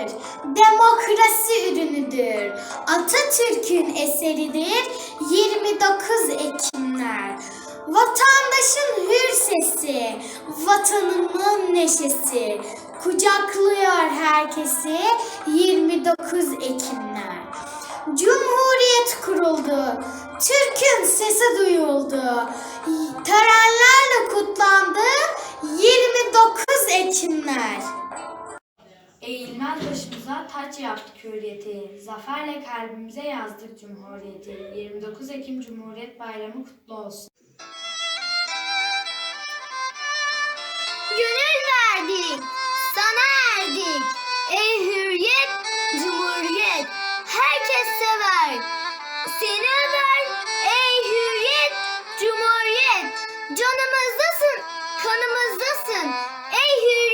vatandaşıdır. Demokrasi ürünüdür. Atatürk'ün eseridir. 29 Ekimler. Vatandaşın hür sesi, vatanımın neşesi. Kucaklıyor herkesi 29 Ekimler. Cumhuriyet kuruldu. Türk'ün sesi duyuldu. Törenlerle kutlandı 29 Ekimler. Eğilmez başımıza taç yaptık hürriyeti, zaferle kalbimize yazdık cumhuriyeti. 29 Ekim Cumhuriyet Bayramı kutlu olsun. Gönül verdik, sana erdik. Ey hürriyet, cumhuriyet, herkes sever. Seni över, ey hürriyet, cumhuriyet. Canımızdasın, kanımızdasın, ey hürriyet.